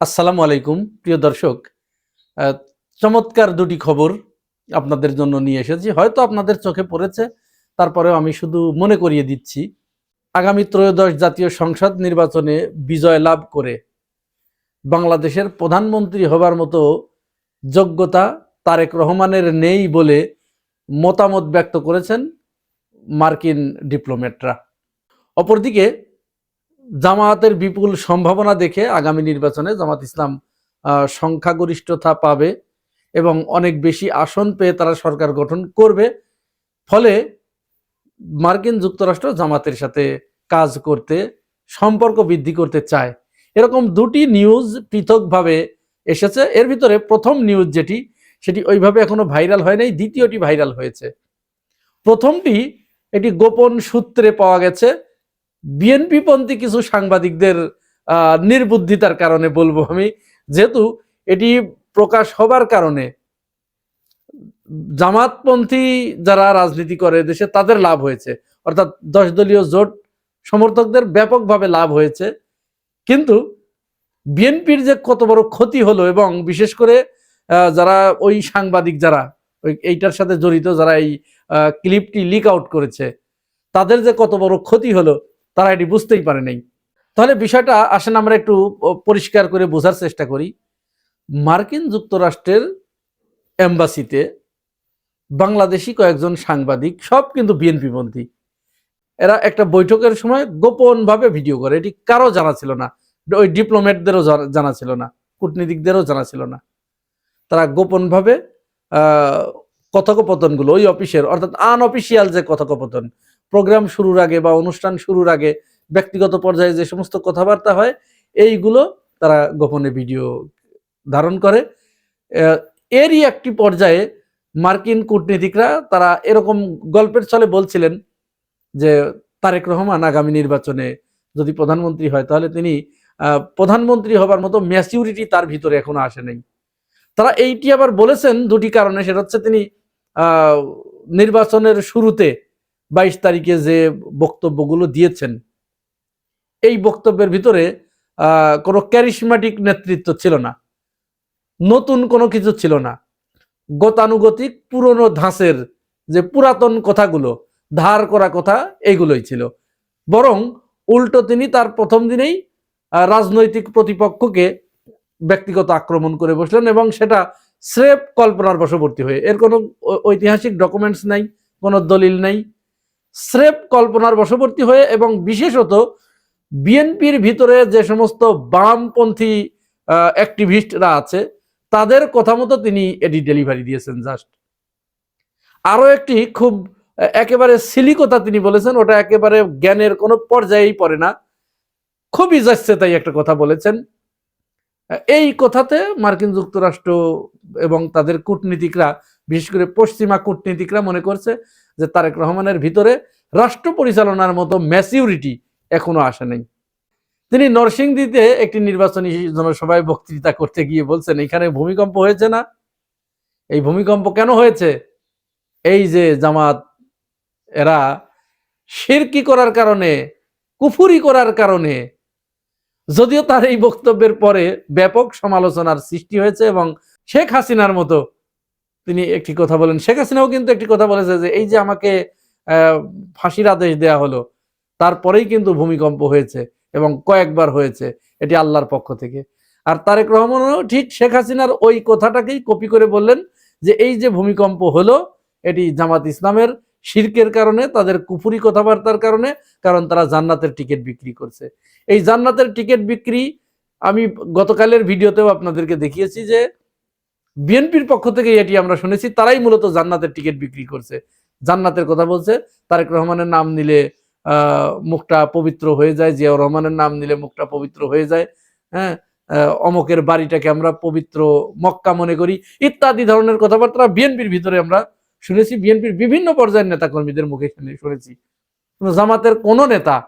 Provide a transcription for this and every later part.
আসসালামু আলাইকুম, প্রিয় দর্শক। চমৎকার দুটি খবর আপনাদের জন্য নিয়ে এসেছি। হয়তো আপনাদের চোখে পড়েছে, তারপরেও আমি শুধু মনে করিয়ে দিচ্ছি। আগামী ত্রয়োদশ জাতীয় সংসদ নির্বাচনে বিজয় লাভ করে বাংলাদেশের প্রধানমন্ত্রী হবার মতো যোগ্যতা তারেক রহমানের নেই বলে মতামত ব্যক্ত করেছেন মার্কিন ডিপ্লোম্যাটরা। অপরদিকে জামায়াতের বিপুল সম্ভাবনা দেখে আগামী নির্বাচনে জামাত ইসলাম সংখ্যাগরিষ্ঠতা পাবে এবং অনেক বেশি আসন পেয়ে তারা সরকার গঠন করবে। ফলে মার্কিন যুক্তরাষ্ট্র জামাতের সাথে কাজ করতে, সম্পর্ক বৃদ্ধি করতে চায়। এরকম দুটি নিউজ পৃথকভাবে এসেছে। এর ভিতরে প্রথম নিউজ যেটি, সেটি ওইভাবে এখনও ভাইরাল হয় নাই, দ্বিতীয়টি ভাইরাল হয়েছে। প্রথমটি এটি গোপন সূত্রে পাওয়া গেছে বিএনপি পন্থী কিছু সাংবাদিকদের নির্বুদ্ধিতার কারণে বলব আমি। যেহেতু এটি প্রকাশ হবার কারণে জামাতপন্থী যারা রাজনীতি করে দেশে তাদের লাভ হয়েছে। অর্থাৎ দশ দলীয় জোট সমর্থকদের ব্যাপকভাবে লাভ হয়েছে। কিন্তু বিএনপির যে কত বড় ক্ষতি হলো এবং বিশেষ করে যারা ওই সাংবাদিক যারা, ওই এইটার সাথে জড়িত যারা এই ক্লিপটি লিক আউট করেছে, তাদের যে কত বড় ক্ষতি হলো তারা এটি বুঝতেই পারে নাই। তাহলে বিষয়টা, আসেন আমরা একটু পরিষ্কার করে বোঝার চেষ্টা করি। মার্কিন যুক্তরাষ্ট্রের এম্বাসিতে বাংলাদেশি কয়েকজন সাংবাদিক, সব কিন্তু বিএনপি পন্থী। এরা একটা বৈঠকের সময় গোপনভাবে ভিডিও করে। এটি কারও জানা ছিল না। ওই ডিপ্লোম্যাটদেরও জানা- ছিল না। কূটনীতিকদেরও জানা ছিল না। তারা গোপনভাবে কথোপকথনগুলো, ওই অফিসের, অর্থাৎ আনঅফিসিয়াল যে কথোপকথন প্রোগ্রাম শুরুর আগে বা অনুষ্ঠান শুরুর আগে ব্যক্তিগত পর্যায়ে যে সমস্ত কথাবার্তা হয়, এইগুলো তারা গোপনে ভিডিও ধারণ করে। এরই একটি পর্যায়ে মার্কিন কূটনীতিকরা তারা এরকম গল্পের ছলে বলছিলেন যে, তারেক রহমান আগামী নির্বাচনে যদি প্রধানমন্ত্রী হয়, তাহলে তিনি প্রধানমন্ত্রী হবার মতো ম্যাচিউরিটি তার ভিতরে এখনও আসে নাই। তারা এইটি আবার বলেছেন, দুটি কারণে, সেটা হচ্ছে তিনি নির্বাচনের শুরুতে বাইশ তারিখে যে বক্তব্যগুলো দিয়েছেন, এই বক্তব্যের ভিতরে কোনো ক্যারিসমাটিক নেতৃত্ব ছিল না, নতুন কোনো কিছু ছিল না। গতানুগতিক পুরনো ধাঁচের যে পুরাতন কথাগুলো, ধার করা কথা এইগুলোই ছিল। বরং উল্টো তিনি তার প্রথম দিনেই রাজনৈতিক প্রতিপক্ষকে ব্যক্তিগত আক্রমণ করে বসলেন এবং সেটা স্রেফ কল্পনার বশবর্তী হয়ে, এর কোনো ঐতিহাসিক ডকুমেন্টস নাই, কোনো দলিল নাই স্রেফ কল্পনার বশবর্তী হয়ে এবং বিশেষত বিএনপির ভিতরে যে সমস্ত বামপন্থী অ্যাক্টিভিস্টরা আছে, তাদের কথা মতো তিনি এটি ডেলিভারি দিয়েছেন জাস্ট আরও একটি খুব একেবারে সিলি কথা তিনি বলেছেন, ওটা একেবারে জ্ঞানের কোনো পর্যায়েই পড়ে না। খুবই যাচ্ছে তাই একটা কথা বলেছেন। এই কথাতে মার্কিন যুক্তরাষ্ট্র এবং তাদের কূটনীতিকরা, বিশেষ করে পশ্চিমা কূটনীতিকরা মনে করছে যে তারেক রহমানের ভিতরে রাষ্ট্র পরিচালনার মতো ম্যাচিউরিটি এখনও আসে নাই। তিনি নরসিংদীতে একটি নির্বাচনী জনসভায় বক্তৃতা করতে গিয়ে বলছেন, এখানে ভূমিকম্প হয়েছে না? এই ভূমিকম্প কেন হয়েছে? এই যে জামাত, এরা শিরকি করার কারণে, কুফুরি করার কারণে, যদিও তার এই বক্তব্যের পরে ব্যাপক সমালোচনার সৃষ্টি হয়েছে এবং শেখ হাসিনার মতো তিনি একটি কথা বলেন। শেখ হাসিনাও কিন্তু একটি কথা বলেছে যে, এই যে আমাকে ফাঁসির আদেশ দেয়া হলো, তারপরেই কিন্তু ভূমিকম্প হয়েছে এবং কয়েকবার হয়েছে, এটি আল্লাহর পক্ষ থেকে। আর তারেক রহমানও ঠিক শেখ হাসিনার ওই কথাটাকেই কপি করে বললেন যে, এই যে ভূমিকম্প হলো, এটি জামাত ইসলামের শিরকের কারণে, তাদের কুফুরি কথাবার্তার কারণে, কারণ তারা জান্নাতের টিকিট বিক্রি করছে। এই জান্নাতের টিকিট বিক্রি আমি গতকালের ভিডিওতেও আপনাদেরকে দেখিয়েছি যে বিএনপির পক্ষ থেকে এটি আমরা শুনেছি, তারাই মূলত জান্নাতের টিকিট বিক্রি করছে। জান্নাতের কথা বলছে, তারেক রহমানের নাম নিলে মুখটা পবিত্র হয়ে যায়, জিয়াউর রহমানের নাম নিলে মুখটা পবিত্র হয়ে যায় হ্যাঁ অমকের বাড়িটাকে আমরা পবিত্র মক্কা মনে করি, ইত্যাদি ধরনের কথাবার্তা বিএনপির ভিতরে আমরা শুনেছি, বিএনপির বিভিন্ন পর্যায়ের নেতাকর্মীদের মুখে শুনে- শুনেছি। জামাতের কোন নেতা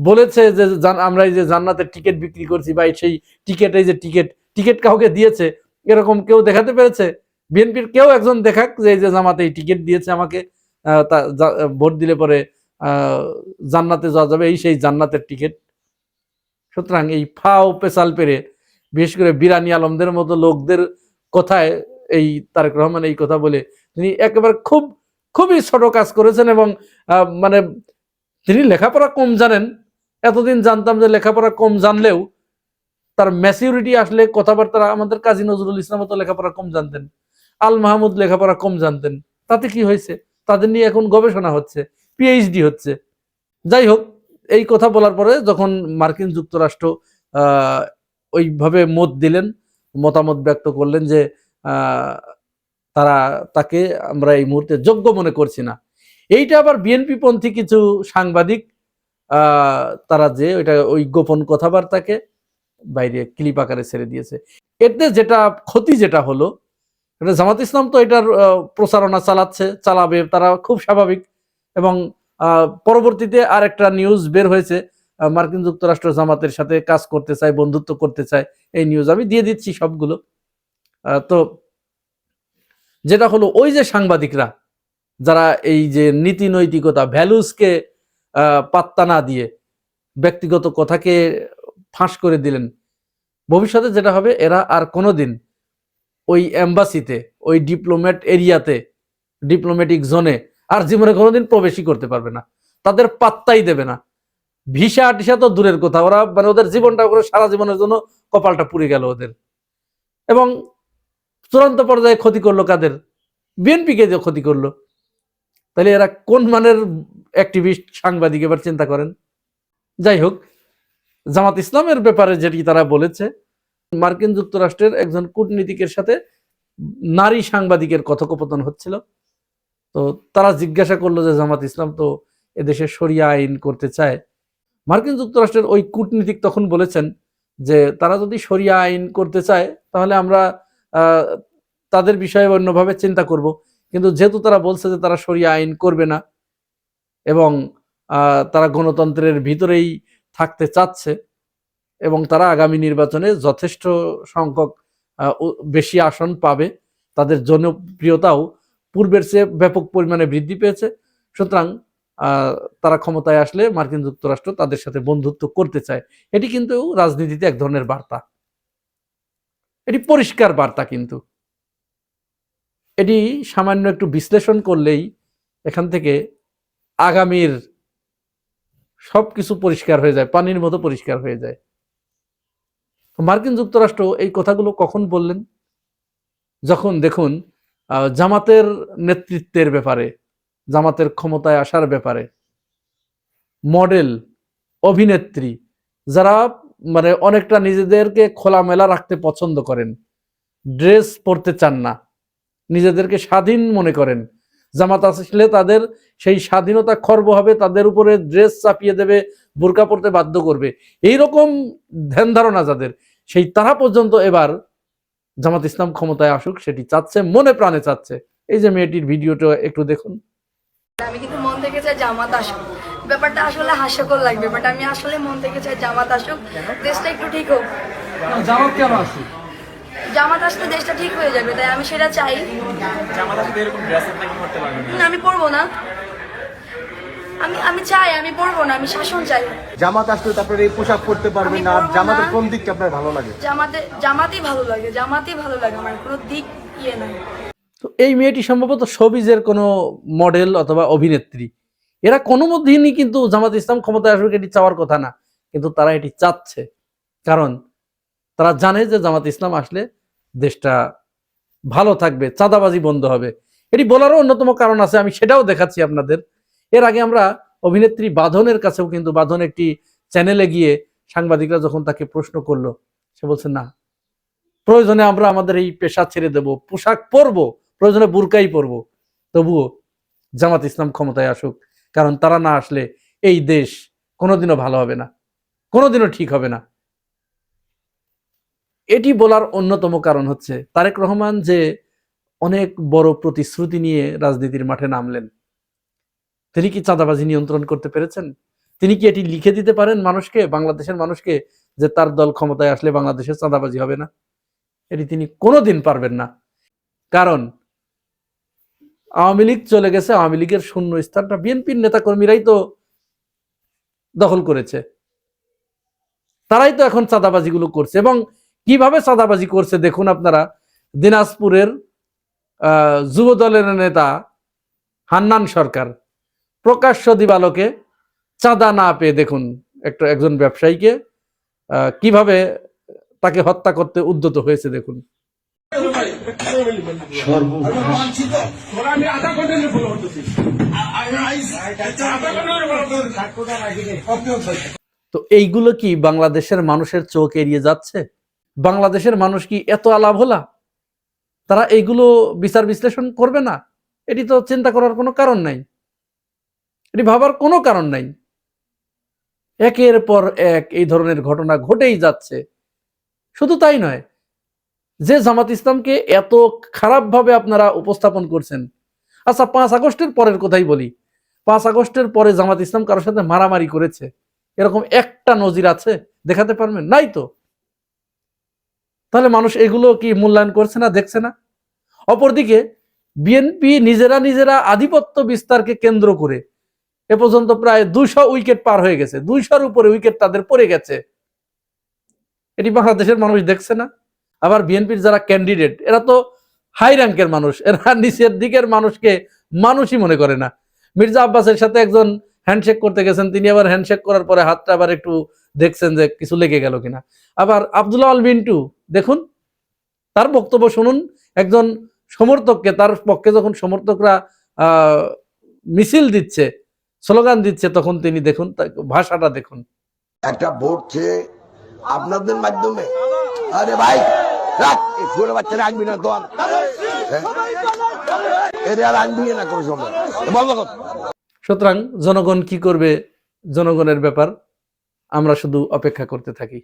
বলেছে যে আমরা এই যে জান্নাতের টিকিট বিক্রি করছি বা সেই টিকিট এই যে টিকিট টিকিট কাউকে দিয়েছে এরকম কেউ দেখাতে পেরেছে? বিএনপির কেউ একজন দেখাক যে এই যে জামাতে এই টিকিট দিয়েছে আমাকে ভোট দিলে পরে জান্নাতে যাওয়া যাবে, এই সেই জান্নাতের টিকিট। সুতরাং এই ফাও পেশাল পেরে, বিশেষ করে বিরানি আলমদের মতো লোকদের কথায় এই তারেক রহমান এই কথা বলে, তিনি একেবারে খুব, খুবই ছোট কাজ করেছেন এবং মানে তিনি লেখাপড়া কম জানেন। এতদিন জানতাম যে লেখাপড়া কম জানলেও তার ম্যাচিউরিটি আসলে কথাবার্তা আমাদের কাজী নজরুল ইসলাম তো লেখাপড়া কম জানতেন। আল মাহমুদ লেখাপড়া কম জানতেন। তাতে কি হয়েছে? তাদের নিয়ে এখন গবেষণা হচ্ছে পিএইচডি হচ্ছে। যাই হোক, এই কথা বলার পরে যখন মার্কিন যুক্তরাষ্ট্র ওইভাবে মত দিলেন, মতামত ব্যক্ত করলেন যে তারা তাকে আমরা এই মুহূর্তে যোগ্য মনে করছি না। এইটা আবার বিএনপি পন্থী কিছু সাংবাদিক তারা যে ওইটা ওই গোপন কথাবার্তাকে বাইরে ক্লিপ আকারে ছেড়ে দিয়েছে। এতে যেটা ক্ষতি যেটা হলো জামাত ইসলাম তো এটার প্রচারণা চালাচ্ছে, চালাবে তারা খুব স্বাভাবিক এবং পরবর্তীতে আর একটা নিউজ বের হয়েছে মার্কিন যুক্তরাষ্ট্র জামাতের সাথে কাজ করতে চায়, বন্ধুত্ব করতে চায়, এই নিউজ আমি দিয়ে দিচ্ছি সবগুলো। তো যেটা হলো, ওই যে সাংবাদিকরা যারা এই যে নীতি নৈতিকতা ভ্যালুসকে পাত্তা না দিয়ে ব্যক্তিগত কথাকে ফাঁস করে দিলেন। ভবিষ্যতে যেটা হবে, এরা আর কোনোদিন ওই এম্বাসিতে, ওই ডিপ্লোম্যাট এরিয়াতে, ডিপ্লোম্যাটিক জোনে আর জীবনে কোনোদিন প্রবেশই করতে পারবে না। তাদের পাত্তাই দেবে না। ভিসা টিসা তো দূরের কথা। ওরা মানে ওদের জীবনটা করে সারা জীবনের জন্য কপালটা পুড়ে গেল ওদের। এবং চূড়ান্ত পর্যায়ে ক্ষতি করল কাদের? বিএনপিকে যে ক্ষতি করল। তাহলে এরা কোন মানের অ্যাক্টিভিস্ট সাংবাদিক, এবার চিন্তা করেন? যাই হোক জামাত ইসলামের ব্যাপারে যেটি তারা বলেছে, মার্কিন যুক্তরাষ্ট্রের একজন কূটনীতিকের সাথে নারী সাংবাদিকের কথোপকথন হচ্ছিল। তো তারা জিজ্ঞাসা করল যে জামাত ইসলাম তো এদেশে সরিয়া আইন করতে চায়। মার্কিন যুক্তরাষ্ট্রের ওই কূটনীতিক তখন বলেছেন যে তারা যদি সরিয়া আইন করতে চায়, তাহলে আমরা তাদের বিষয়ে অন্যভাবে চিন্তা করব। কিন্তু যেহেতু তারা বলছে যে তারা সরিয়া আইন করবে না এবং তারা গণতন্ত্রের ভিতরেই থাকতে চাচ্ছে এবং তারা আগামী নির্বাচনে যথেষ্ট সংখ্যক বেশি আসন পাবে। তাদের জনপ্রিয়তাও পূর্বের চেয়ে ব্যাপক পরিমাণে বৃদ্ধি পেয়েছে। সুতরাং তারা ক্ষমতায় আসলে মার্কিন যুক্তরাষ্ট্র তাদের সাথে বন্ধুত্ব করতে চায়। এটি কিন্তু রাজনীতিতে এক ধরনের বার্তা। এটি পরিষ্কার বার্তা কিন্তু। এটি সামান্য একটু বিশ্লেষণ করলেই এখান থেকে আগামীর সবকিছু পরিষ্কার হয়ে যায়, পানির মতো পরিষ্কার হয়ে যায়। মার্কিন যুক্তরাষ্ট্র এই কথাগুলো কখন বললেন? যখন দেখুন জামাতের নেতৃত্বের ব্যাপারে, জামাতের ক্ষমতায় আসার ব্যাপারে, মডেল, অভিনেত্রী, যারা মানে অনেকটা নিজেদেরকে খোলামেলা রাখতে পছন্দ করেন, ড্রেস পরতে চান না, নিজেদেরকে স্বাধীন মনে করেন জামাত আসলে তাদের সেই স্বাধীনতা খর্ব হবে তাদের উপরে ড্রেস চাপিয়ে দেবে বোরকা পরতে বাধ্য করবে। এই রকম ধ্যান ধারণা যাদের সেই তারা পর্যন্ত এবার জামাত ইসলাম ক্ষমতায় আসুক সেটি চাচ্ছে মনে প্রাণে চাচ্ছে। এই যে মেয়েটির ভিডিওটা একটু দেখুন। আমি কিন্তু মন থেকে চাই জামাত আসুক। ব্যাপারটা আসলে হাস্যকর লাগবে বাট আমি আসলে মন থেকে চাই জামাত আসুক দেশটা একটু ঠিক হোক। জামাত কেন আসুক? জামাত আসলে দেশটা ঠিক হয়ে যাবে তাই আমি সেটা চাই। জামাত আসলে এরকম ড্রেস আপ নাকি করতে পারবে না। না, আমি পড়ব না। আমি আমি চাই আমি পড়ব না আমি শাসন চাই। জামাত আসলে তারপরে এই পোশাক পরতে পারবেন না আর জামাতের কোন দিকটা আপনার ভালো লাগে? জামাতে জামাতই ভালো লাগে জামাতই ভালো লাগে আমার কোনো দিক ইয়ে নাই। তো এই মেয়েটি সম্ভবত শোবিজের কোনো মডেল অথবা অভিনেত্রী। এরা কোনো মধ্যেই কিন্তু জামাত ইসলাম ক্ষমতায় আসবে এটি চাওয়ার কথা না কিন্তু তারা এটি চাচ্ছে। কারণ তারা জানে যে জামাত ইসলাম আসলে দেশটা ভালো থাকবে, চাঁদাবাজি বন্ধ হবে। এটি বলারও অন্যতম কারণ আছে, আমি সেটাও দেখাচ্ছি আপনাদের। এর আগে আমরা অভিনেত্রী বাঁধনের কাছেও কিন্তু বাঁধন একটি চ্যানেলে গিয়ে সাংবাদিকরা যখন তাকে প্রশ্ন করল, সে বলছে, না, প্রয়োজনে আমরা আমাদের এই পেশা ছেড়ে দেব, পোশাক পরবো, প্রয়োজনে বুরকাই পরবো। তবুও জামাত ইসলাম ক্ষমতায় আসুক, কারণ তারা না আসলে এই দেশ কোনোদিনও ভালো হবে না, কোনোদিনও ঠিক হবে না। এটি বলার অন্যতম কারণ হচ্ছে তারেক রহমান যে অনেক বড় প্রতিশ্রুতি নিয়ে রাজনীতির মাঠে নামলেন। তিনি কি চাঁদাবাজি নিয়ন্ত্রণ করতে পেরেছেন? তিনি কি এটি লিখে দিতে পারেন মানুষকে, বাংলাদেশের মানুষকে, যে তার দল ক্ষমতায় আসলে বাংলাদেশের চাঁদাবাজি হবে না? এটি তিনি কোনোদিন পারবেন না। কারণ আওয়ামী লীগ চলে গেছে, আওয়ামী লীগের শূন্য স্থানটা বিএনপির নেতাকর্মীরাই তো দখল করেছে। তারাই তো এখন চাঁদাবাজিগুলো করছে এবং কীভাবে চাঁদাবাজি করছে দেখুন আপনারা। দিনাজপুরের আহ, যুব দলের নেতা হান্নান সরকার প্রকাশ্য দিবালোকে চাঁদা না পেয়ে দেখুন একটা একজন ব্যবসায়ীকে কীভাবে তাকে হত্যা করতে উদ্যত হয়েছে দেখুন। তো এইগুলো কি বাংলাদেশের মানুষের চোখ এড়িয়ে যাচ্ছে? বাংলাদেশের মানুষ কি এত আলাভ হলা তারা এইগুলো বিচার বিশ্লেষণ করবে না? এটি তো চিন্তা করার কোনো কারণ নাই। এটি ভাবার কোনো কারণ নাই। একের পর এক এই ধরনের ঘটনা ঘটেই যাচ্ছে। শুধু তাই নয়, যে জামাত ইসলামকে এত খারাপভাবে আপনারা উপস্থাপন করছেন। আচ্ছা পাঁচ আগস্টের পরের কথাই বলি। পাঁচ আগস্টের পরে জামাত ইসলাম কারোর সাথে মারামারি করেছে। এরকম একটা নজির আছে? দেখাতে পারবেন? নাই তো? তাহলে মানুষ এগুলো কি মূল্যায়ন করছে না, দেখছে না? অপরদিকে বিএনপি নিজেরা নিজেরা আধিপত্য বিস্তারকে কেন্দ্র করে এ পর্যন্ত প্রায় দুইশো উইকেট পার হয়ে গেছে। দুইশোর উপরে উইকেট তাদের পড়ে গেছে। এটি বাংলাদেশের মানুষ দেখছে না। আবার বিএনপির যারা ক্যান্ডিডেট এরা তো হাই র্যাঙ্কের মানুষ। এরা নিচের দিকের মানুষকে মানুষই মনে করে না। মির্জা আব্বাসের সাথে একজন হ্যান্ডশেক করতে গেছেন, তিনি আবার হ্যান্ডশেক করার পরে হাতটা আবার একটু দেখছেন যে কিছু লেগে গেল কিনা। আবার আব্দুল্লাহ আল মিন্টু দেখুন তার বক্তব্য শুনুন। একজন সমর্থককে তার পক্ষে যখন সমর্থকরা আহ, মিছিল দিচ্ছে স্লোগান দিচ্ছে তখন তিনি দেখুন ভাষাটা দেখুন। একটা ভোট চেয়ে আপনাদের মাধ্যমে আরে ভাই ছোট না তো হ্যাঁ? না কোনো সময়। সুতরাং জনগণ কি করবে? জনগণের ব্যাপার আমরা শুধু অপেক্ষা করতে থাকি।